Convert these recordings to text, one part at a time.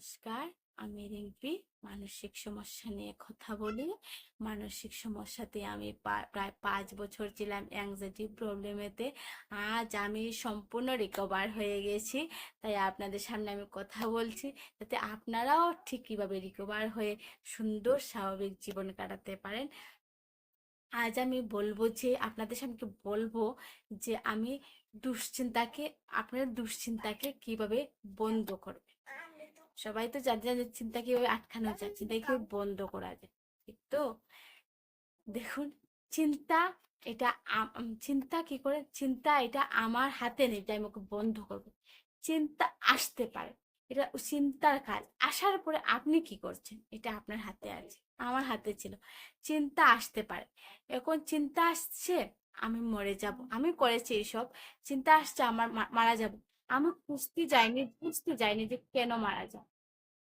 নমস্কার। আমি রিম্পি। মানসিক সমস্যা নিয়ে কথা বলি। মানসিক সমস্যাতে আমি প্রায় পাঁচ বছর ছিলাম অ্যাংজাইটি প্রবলেমেতে আজ আমি সম্পূর্ণ রিকভার হয়ে গেছি। তাই আপনাদের সামনে আমি কথা বলছি যাতে আপনারাও ঠিক কীভাবে রিকভার হয়ে সুন্দর স্বাভাবিক জীবন কাটাতে পারেন। আজ আমি বলব যে, আপনাদের সামনে বলব যে, আমি দুশ্চিন্তাকে, আপনার দুশ্চিন্তাকে কীভাবে বন্ধ করবে। সবাই তো জানে যে চিন্তা কীভাবে আটকানো যায়, চিন্তা কীভাবে বন্ধ করা যায়। ঠিক তো? দেখুন, চিন্তা এটা চিন্তা কি করে? চিন্তা এটা আমার হাতে নেই যে আমি ওকে বন্ধ করব। চিন্তা আসতে পারে, এটা চিন্তার কাজ। আসার পরে আপনি কি করছেন? এটা আপনার হাতে আছে, আমার হাতে ছিল। চিন্তা আসতে পারে, এখন চিন্তা আসছে, আমি মরে যাব। আমি করেছি এইসব চিন্তা আসছে, আমার মারা যাব। আমি খুঁজতে যাইনি, বুঝতে যাইনি যে কেন মারা যাব।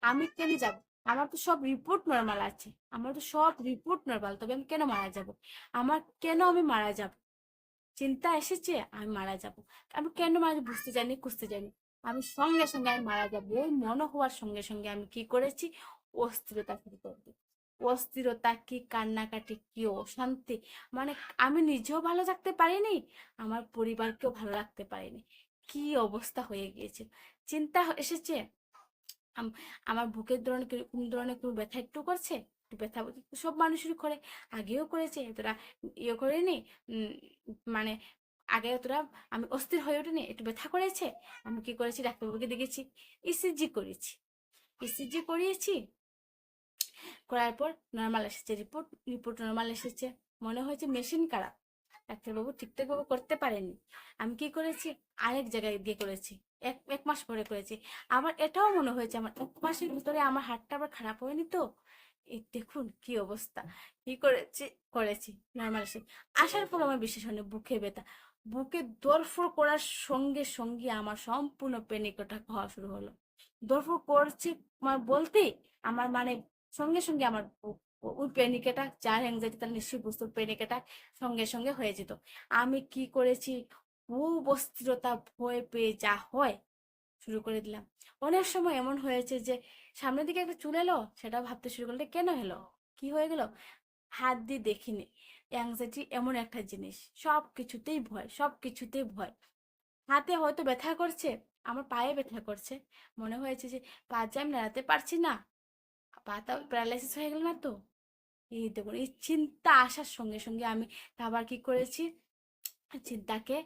আমি কেন যাব? আমার তো সব রিপোর্ট নর্মাল আছে। আমার তো সব রিপোর্ট নর্মাল তবে আমি কেন মারা যাব? আমার কেন আমি মারা যাব? চিন্তা এসেছে, আমি মারা যাব। আমি কেন মারা যাব বুঝতে জানি, খুঁজতে জানি। আমি সঙ্গে সঙ্গে আমি মারা যাব। ওই মনে হওয়ার সঙ্গে সঙ্গে আমি কি করেছি? অস্থিরতা শুরু করে অস্থিরতা কি, কান্নাকাটি কি, অশান্তি? মানে আমি নিজেও ভালো থাকতে পারিনি, আমার পরিবারকেও ভালো রাখতে পারিনি। কি অবস্থা হয়ে গিয়েছে চিন্তা এসেছে। আমার বুকের ধরনের কোন ধরনের কোনো ব্যথা একটু করছে? একটু ব্যথা সব মানুষেরই করে, আগেও করেছে, এতটা ইয়ে করেনি মানে আগে অতটা আমি অস্থির হয়ে ওঠেনি, একটু ব্যথা করেছে, আমি কি করেছি, ডাক্তারবাবুকে দেখেছি ইসিজি করেছি ইসিজি করিয়েছি, করার পর নর্মাল এসেছে রিপোর্ট রিপোর্ট নর্মাল এসেছে, মনে হয়েছে মেশিন খারাপ। ডাক্তারবাবু ঠিকঠাকভাবে করতে পারেনি আমি কি করেছি? আরেক জায়গায় দিয়ে করেছি। এক এক মাস পরে করেছি। আমার এটাও মনে হয়েছে আমার এক মাসের ভিতরে আমার হাতটা আবার খারাপ হয়নি তো? এই দেখুন কি অবস্থা। কি করেছি? করেছি। নর্মাল আসার পর আমার বিশেষ হয়নি বুকে ব্যথা। বুকে দরফর করার সঙ্গে সঙ্গে আমার সম্পূর্ণ প্যানিক অ্যাটাক হওয়া শুরু হলো। দরফর করছি আমার বলতেই আমার মানে সঙ্গে সঙ্গে আমার ও- ওই প্যানিক অ্যাটাক যার অ্যাংজাইটি তার নিশ্চয়ই বুঝতো অ্যাটাক সঙ্গে সঙ্গে হয়ে যেত। আমি কি করেছি? খুব অস্থিরতা ভয় পেয়ে যা হয় শুরু করে দিলাম। অনেক সময় এমন হয়েছে যে, সামনের দিকে একটা চুল এলো, সেটা ভাবতে শুরু করলে কেন এলো? কি হয়ে গেল? হাত দিয়ে দেখিনি। অ্যাংজাইটি এমন একটা জিনিস। সব কিছুতেই ভয় সব কিছুতেই ভয়। হাতে হয়তো ব্যথা করছে, আমার পায়ে ব্যথা করছে। মনে হয়েছে যে পা যে আমি নাড়াতে পারছি না। পাতা প্যারালাইসিস হয়ে গেল না তো? এই দেখুন, এই চিন্তা আসার সঙ্গে সঙ্গে আমি আবার কি করেছি? চিন্তাকে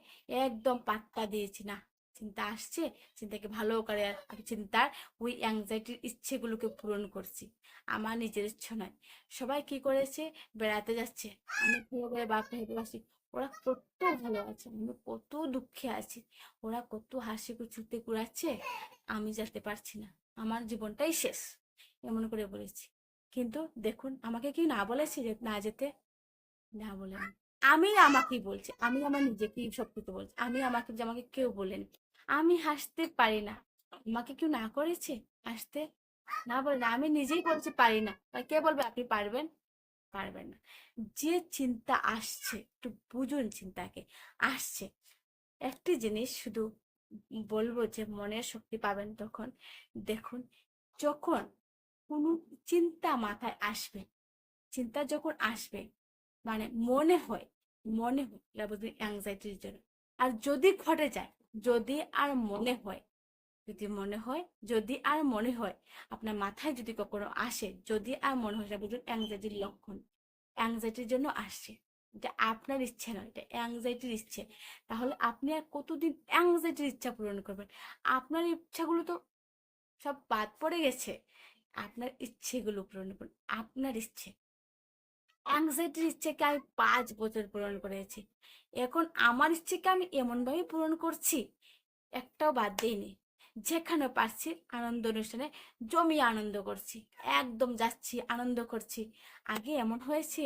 একদম পাত্তা দিয়েছি, না, চিন্তা আসছে, চিন্তাকে ভালো করে চিন্তার ওই অ্যাংজাইটির ইচ্ছেগুলোকে পূরণ করছি। আমার নিজের ইচ্ছে নয়। সবাই কি করেছে? বেড়াতে যাচ্ছে। আমি ঘুরে ঘুরে বাপ হেঁটে আসি ওরা কত ভালো আছে, আমি কত দুঃখে আছি। ওরা কত হাসি খুশিতে কুড়াচ্ছে, আমি যেতে পারছি না। আমার জীবনটাই শেষ। এমন করে বলেছি। কিন্তু দেখুন, আমাকে কি না বলেছি যে, না যেতে, না বলেনি আমি আমাকেই বলছি, আমি আমার নিজেকেই সব কিছু বলছি, আমি আমাকে যে আমাকে কেউ বলেনি। আমি হাসতে পারি না। আমাকে কেউ না করেছে, হাসতে না বলে না। আমি নিজেই বলছি পারি না। কে বলবে? আপনি পারবেন? পারবেন না। যে চিন্তা আসছে, একটু বুঝুন চিন্তাকে, আসছে। একটি জিনিস শুধু বলব যে, মনের শক্তি পাবেন তখন। দেখুন, যখন কোনো চিন্তা মাথায় আসবে চিন্তা যখন আসবে মানে মনে হয় মনে হয় এটা বুঝবেন অ্যাংজাইটির জন্য। আর যদি ঘটে যায়, যদি আর মনে হয়, যদি মনে হয়, যদি আর মনে হয়, আপনার মাথায় যদি কখনো আসে, যদি আর মনে হয় বুঝুন অ্যাংজাইটির লক্ষণ। অ্যাংজাইটির জন্য আসছে। এটা আপনার ইচ্ছে নয়, এটা অ্যাংজাইটির ইচ্ছে। তাহলে আপনি আর কতদিন অ্যাংজাইটির ইচ্ছা পূরণ করবেন? আপনার ইচ্ছাগুলো তো সব বাদ পড়ে গেছে। আপনার ইচ্ছেগুলো পূরণ করুন, আপনার ইচ্ছে। অ্যাংজাইটির ইচ্ছেকে আমি পাঁচ বছর পূরণ করেছি। এখন আমার ইচ্ছেকে আমি এমনভাবে পূরণ করছি, একটাও বাদ দিইনি। যেখানে পারছি আনন্দ অনুষ্ঠানে জমি আনন্দ করছি, একদম যাচ্ছি, আনন্দ করছি। আগে এমন হয়েছে,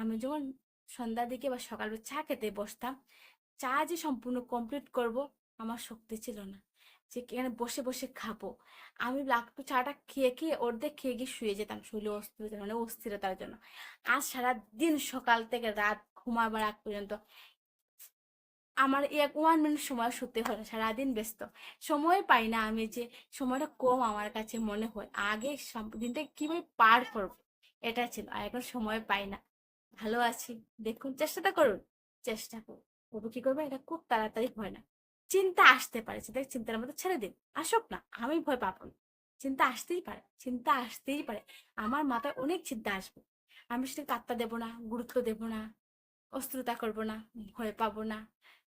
আমি যখন সন্ধ্যার দিকে বা সকালবেলা চা খেতে বসতাম, চা যে সম্পূর্ণ কমপ্লিট করব, আমার শক্তি ছিল না। যে এখানে বসে বসে খাব? আমি লাগতো চাটা খেয়ে খেয়ে অর্ধেক খেয়ে, গিয়ে শুয়ে যেতাম শরীরে অস্থিরতা মানে অস্থিরতার জন্য। আজ সারা দিন সকাল থেকে রাত ঘুমাবার আগ পর্যন্ত আমার এক ওয়ান মিনিট সময় সত্যি হয় সারাদিন ব্যস্ত। সময় পাই না আমি যে সময়টা কম আমার কাছে মনে হয়। আগে দিনটা কীভাবে পার করব? এটা ছিল, আর এখন সময় পাই না। ভালো আছি। দেখুন, চেষ্টাটা করুন। চেষ্টা করুন। তবু কি করবে এটা খুব তাড়াতাড়ি হয় না। চিন্তা আসতে পারে চিন্তা চিন্তার মধ্যে ছেড়ে দিন। আসুক না, আমি ভয় পাবো না। চিন্তা আসতেই পারে, চিন্তা আসতেই পারে। আমার মাথায় অনেক চিন্তা আসবে। আমি সেটাকে পাত্তা দেবো না, গুরুত্ব দেবো না অস্ত্রতা করব না, ভয় পাবো না।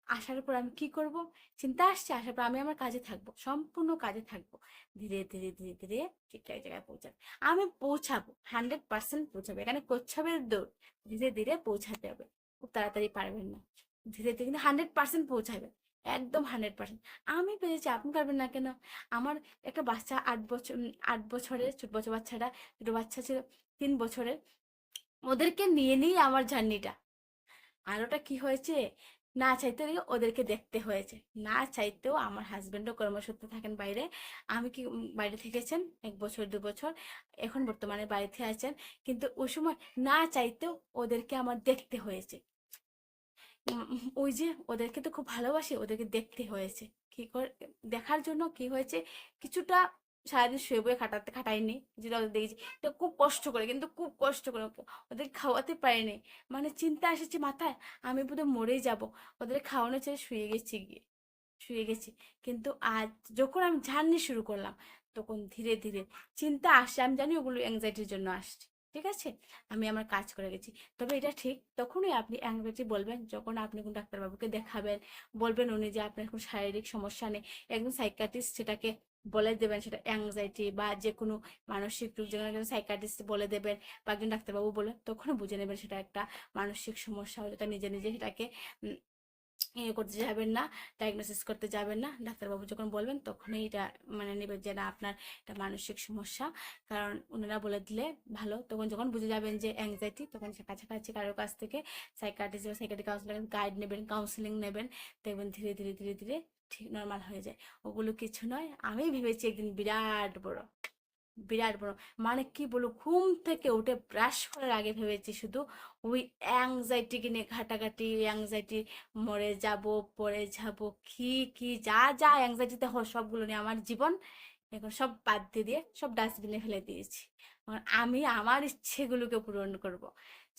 আসার পর আমি কি করব? চিন্তা আসছে আসার পর আমি আমার কাজে থাকব, সম্পূর্ণ কাজে থাকব। ধীরে ধীরে ধীরে ধীরে ঠিক এক জায়গায় পৌঁছাবে। আমি পৌঁছাবো, হান্ড্রেড পার্সেন্ট পৌঁছাবে। এখানে কচ্ছপের দৌড়, ধীরে ধীরে পৌঁছাতে হবে। খুব তাড়াতাড়ি পারবেন না। ধীরে ধীরে কিন্তু হান্ড্রেড পার্সেন্ট পৌঁছাবে। একদম হান্ড্রেড পার্সেন্ট। আমি পেরেছি, আপনি পারবেন না কেন? আমার একটা বাচ্চা আট বছর আট বছরের ছোট বছর বাচ্চাটা, ছোট বাচ্চা ছিল তিন বছরের। ওদেরকে নিয়ে নিয়ে আমার জার্নিটা। আর ওটা কি হয়েছে? না চাইতে ওদেরকে দেখতে হয়েছে। না চাইতেও আমার হাজব্যান্ডও কর্মসূত্রে থাকেন বাইরে। আমি কি বাইরে থেকেছেন? এক বছর, দু বছর। এখন বর্তমানে বাড়িতে আছেন। কিন্তু ওই সময় না চাইতেও ওদেরকে আমার দেখতে হয়েছে। ওই যে ওদেরকে তো খুব ভালোবাসি, ওদেরকে দেখতে হয়েছে। কি করে, দেখার জন্য কি হয়েছে, কিছুটা সারাদিন শুয়ে বয়ে খাটাতে, খাটাইনি। যেটা ওদের দেখেছি, তো খুব কষ্ট করে, কিন্তু খুব কষ্ট করে ওদের খাওয়াতে পারিনি। মানে চিন্তা এসেছে মাথায়, আমি বোধহয় মরেই যাব। ওদের খাওয়ানো ছেড়ে শুয়ে গেছি গিয়ে, শুয়ে গেছি। কিন্তু আজ যখন আমি জার্নি শুরু করলাম, তখন ধীরে ধীরে চিন্তা আসছে, আমি জানি ওগুলো অ্যাংজাইটির জন্য আসছে। ঠিক আছে? আমি আমার কাজ করে গেছি। তবে এটা ঠিক, তখনই আপনি অ্যাংজাইটি বলবেন, যখন আপনি কোন ডাক্তারবাবুকে দেখাবেন, বলবেন উনি যে আপনার কোনো শারীরিক সমস্যা নেই, একজন সাইকাটিস্ট সেটাকে বলে দেবেন, সেটা অ্যাংজাইটি বা যে কোনো মানসিক রোগ, যেখানে একজন সাইকাটিস্ট বলে দেবেন বা একজন ডাক্তারবাবু বলে তখন বুঝে নেবেন সেটা একটা মানসিক সমস্যা, যেটা নিজে নিজে সেটাকে ইয়ে করতে যাবেন না ডায়াগনোসিস করতে যাবেন না। ডাক্তারবাবু যখন বলবেন তখনই এটা মানে নেবেন যে, না, আপনার এটা মানসিক সমস্যা। কারণ ওনারা বলে দিলে ভালো। তখন যখন বুঝে যাবেন যে অ্যাংজাইটি তখন সে কাছাকাছি কারোর কাছ থেকে সাইকাটিস্ট বা সাইকাট্রিক কাউন্সিলার গাইড নেবেন কাউন্সিলিং নেবেন। দেখবেন ধীরে ধীরে ধীরে ধীরে ঠিক নর্মাল হয়ে যায়। ওগুলো কিছু নয়। আমি ভেবেছি একদিন বিরাট বড়। বিরাট বড়। মানে কি বলব, ঘুম থেকে উঠে ব্রাশ করার আগে ভেবেছি শুধু ওই অ্যাংজাইটিকে নিয়ে ঘাটাঘাটি অ্যাংজাইটি মরে যাব, পড়ে যাব, কি কি, যা যা অ্যাংজাইটিতে হয় সবগুলো নিয়ে আমার জীবন এখন সব বাদ দিয়ে দিয়ে সব ডাস্টবিনে ফেলে দিয়েছি। আমি আমার ইচ্ছেগুলোকে পূরণ করব।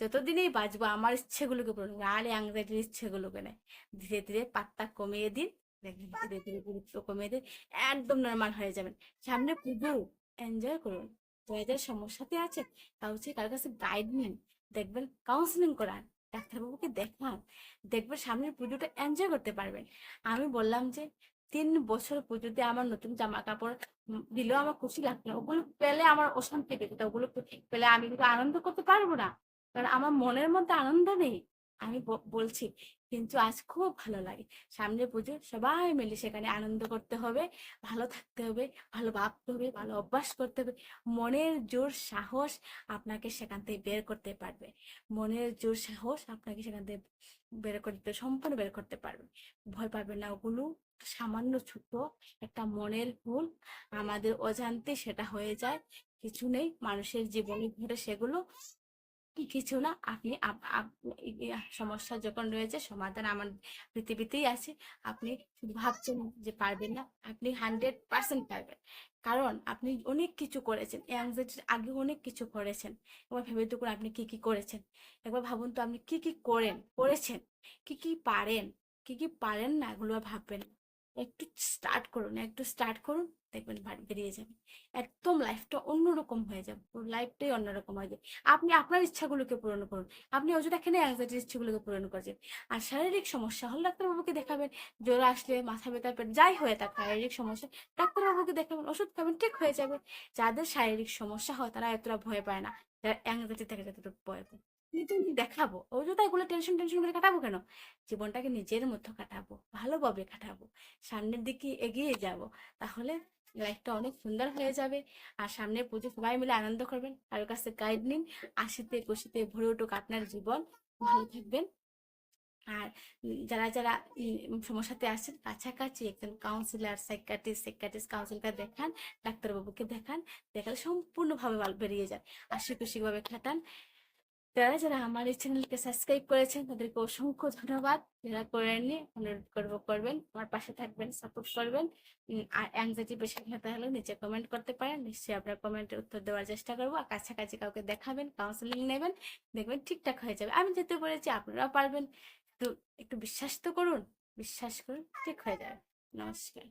যতদিনই বাঁচবো আমার ইচ্ছেগুলোকে পূরণ করব, আর অ্যাংজাইটির ইচ্ছেগুলোকে নেই ধীরে ধীরে পাত্তা কমিয়ে দিন দেখবেন ধীরে ধীরে গুরুত্ব কমিয়ে দিন, একদম নর্মাল হয়ে যাবেন। সামনে পুজো এনজয় করুন। যাদের সমস্যাতে আছে কাউকে কার কাছে গাইড নিন, দেখবেন কাউন্সিলিং করান, ডাক্তারবাবুকে দেখান, দেখবেন সামনের পুজোটা এনজয় করতে পারবেন। আমি বললাম যে, তিন বছর পুজোতে আমার নতুন জামা কাপড় দিলেও আমার খুশি লাগতো ওগুলো পেলে আমার অশান্তি পেতে ওগুলো পেলে আমি কিন্তু আনন্দ করতে পারব না। কারণ আমার মনের মধ্যে আনন্দ নেই। আমি বলছি, কিন্তু আজ খুব ভালো লাগে। সামনে পুজো সবাই মিলে সেখানে আনন্দ করতে হবে, ভালো থাকতে হবে, ভালো ভাবতে হবে, ভালো অভ্যাস করতে হবে। মনের জোর সাহস আপনাকে সেখান থেকে বের করতে পারবে। মনের জোর সাহস আপনাকে সেখান থেকে বের করতে, সম্পূর্ণ বের করতে পারবে। ভয় পাবে না, ওগুলো সামান্য ছোট একটা মনের ভুল। আমাদের অজান্তে সেটা হয়ে যায়, কিছু নেই, মানুষের জীবনে ঘটে সেগুলো। কিছু না, আপনি আপ- আপ- সমস্যা যখন রয়েছে সমাধান আমার পৃথিবীতেই আছে। আপনি শুধু ভাবছেন যে পারবেন না, আপনি হান্ড্রেড পার্সেন্ট পারবেন। কারণ আপনি অনেক কিছু করেছেন অ্যাংজাইটির আগে অনেক কিছু করেছেন। একবার ভেবে দেখুন আপনি কি কি করেছেন। একবার ভাবুন তো আপনি কি কি করেন, করেছেন, কি কি পারেন, কি কি পারেন না এগুলো ভাববেন। একটু স্টার্ট করুন, একটু স্টার্ট করুন, দেখবেন বেরিয়ে যাবে। একদম লাইফটা অন্যরকম হয়ে যাবে, পুরো লাইফটাই অন্যরকম হয়ে যাবে। আপনি আপনার ইচ্ছাগুলোকে পূরণ করুন, আপনি অযথা এখানে অ্যাংজাইটির ইচ্ছাগুলোকে পূরণ করছেন। আর শারীরিক সমস্যা, হলে ডাক্তারবাবুকে দেখাবেন, জ্বর আসলে মাথা ব্যথা, পেট যাই হয়ে থাকে, শারীরিক সমস্যা, ডাক্তারবাবুকে দেখাবেন, ওষুধ খাবেন, ঠিক হয়ে যাবে। যাদের শারীরিক সমস্যা হয়, তারা এতটা ভয় পায় না, যারা অ্যাংজাইটি থাকে যতটুকু ভয় পায়। আমি দেখাবো। অযথা এগুলো টেনশন টেনশন করে কাটাবো কেন? জীবনটাকে নিজের মতো কাটাবো, ভালোভাবে কাটাবো, সামনের দিকে এগিয়ে যাব, তাহলে লাইফটা অনেক সুন্দর হয়ে যাবে। আর সামনে পুজো সবাই মিলে আনন্দ করবেন। কারোর কাছে গাইড নিন। আশিতে খুশিতে ভরে উঠুক আপনার জীবন। ভালো থাকবেন। আর যারা যারা সমস্যাতে আসছেন কাছাকাছি একজন কাউন্সিলর সাইকাটিস্ট সাইকাটিস্ট কাউন্সিলকে দেখান, ডাক্তারবাবুকে দেখান, দেখালে সম্পূর্ণভাবে বেরিয়ে যায়। হাসি খুশি ভাবে কাটান যারা যারা আমার এই চ্যানেলকে সাবস্ক্রাইব করেছেন, তাদেরকে অসংখ্য ধন্যবাদ। যারা করেননি অনুরোধ করব করবেন। আমার পাশে থাকবেন সাপোর্ট করবেন। আর অ্যাংজাইটি পেশেন্ট হতে হলে নিচে কমেন্ট করতে পারেন। নিশ্চয়ই আপনার কমেন্টের উত্তর দেওয়ার চেষ্টা করব। আর কাছাকাছি কাউকে দেখাবেন কাউন্সেলিং নেবেন, দেখবেন ঠিকঠাক হয়ে যাবে। আমি যেতে বলেছি, আপনারাও পারবেন। তো একটু বিশ্বাস তো করুন, বিশ্বাস করুন, ঠিক হয়ে যাবে। নমস্কার।